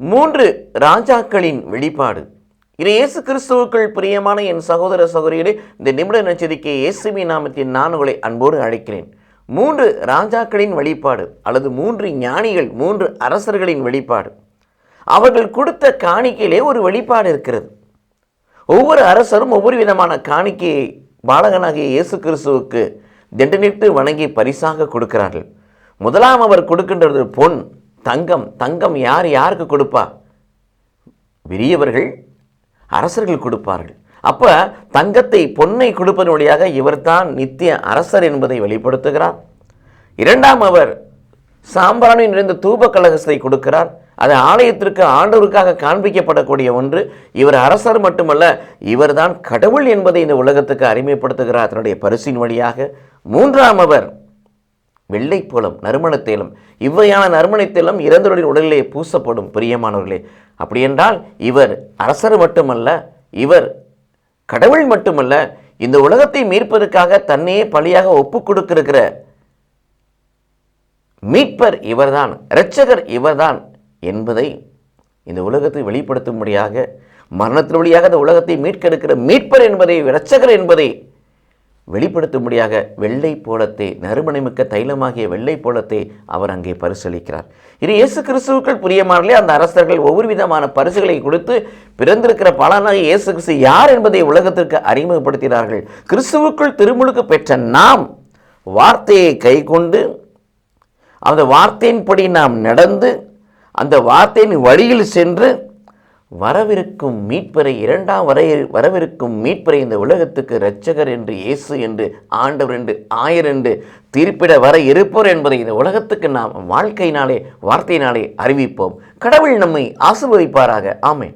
மூன்று ராஜாக்களின் வெளிப்பாடு. இது இயேசு கிறிஸ்துவுக்குள் பிரியமான என் சகோதர சகோதரிகளே இந்த நிமிட நச்சரிக்கை இயேசுவி நாமத்தின் நான் உங்களை அன்போடு அழைக்கிறேன். மூன்று ராஜாக்களின் வெளிப்பாடு அல்லது மூன்று ஞானிகள் மூன்று அரசர்களின் வெளிப்பாடு. அவர்கள் கொடுத்த காணிக்கையிலே ஒரு வெளிப்பாடு இருக்கிறது. ஒவ்வொரு அரசரும் ஒவ்வொரு விதமான காணிக்கையை பாலகனாகிய இயேசு கிறிஸ்துவுக்கு திண்டனிட்டு வணங்கி பரிசாக கொடுக்கிறார்கள். முதலாம் அவர் கொடுக்கின்றது பொன். தங்கம் தங்கம் யார் யாருக்கு கொடுப்பா? பெரியவர்கள் அரசர்கள் கொடுப்பார்கள். அப்போ தங்கத்தை பொன்னை கொடுப்பதன் வழியாக இவர்தான் நித்திய அரசர் என்பதை வெளிப்படுத்துகிறார். இரண்டாம் அவர் சாம்பிராணி நிறைந்த தூப கலகத்தை கொடுக்கிறார். அது ஆலயத்திற்கு ஆண்டவருக்காக காண்பிக்கப்படக்கூடிய ஒன்று. இவர் அரசர் மட்டுமல்ல இவர்தான் கடவுள் என்பதை இந்த உலகத்துக்கு அறிமுகப்படுத்துகிறார் தன்னுடைய பரிசின் வழியாக. மூன்றாம் அவர் வெள்ளைப்போலம் நறுமணத்தேலம். இவ்வையான நறுமணத்தேலம் இறந்தவர்களின் உடலிலே பூசப்படும் பிரியமானவர்களே. அப்படியென்றால் இவர் அரசர் மட்டுமல்ல இவர் கடவுள் மட்டுமல்ல இந்த உலகத்தை மீட்பதற்காக தன்னையே பலியாக ஒப்பு கொடுக்கிருக்கிற மீட்பர் இவர்தான் இரட்சகர் இவர்தான் என்பதை இந்த உலகத்தை வெளிப்படுத்தும்படியாக மரணத்தின் வழியாக இந்த உலகத்தை மீட்கெடுக்கிற மீட்பர் என்பதை இரட்சகர் என்பதை வெளிப்படுத்தும்படியாக வெள்ளை போலத்தை நறுமணமிக்க தைலமாகிய வெள்ளை போலத்தை அவர் அங்கே பரிசளிக்கிறார். இது இயேசு கிறிஸ்துவுக்கள் புரியமானலே அந்த அரசர்கள் ஒவ்வொரு விதமான பரிசுகளை கொடுத்து பிறந்திருக்கிற பலனாக இயேசு கிறிஸ்து யார் என்பதை உலகத்திற்கு அறிமுகப்படுத்தினார்கள். கிறிஸ்துவுக்குள் திருமுழுக்கு பெற்ற நாம் வார்த்தையை கை கொண்டு அந்த வார்த்தையின்படி நாம் நடந்து அந்த வார்த்தையின் வழியில் சென்று வரவிருக்கும் மீட்பரை இரண்டாம் வரை வரவிருக்கும் மீட்பரை இந்த உலகத்துக்கு இரட்சகர் என்று இயேசு என்று ஆண்டவர் என்று ஆயர் என்று தீர்ப்பிட வர இருப்பவர் என்பதை இந்த உலகத்துக்கு நாம் வாழ்க்கையினாலே வார்த்தையினாலே அறிவிப்போம். கடவுள் நம்மை ஆசிர்வதிப்பாராக. ஆமென்.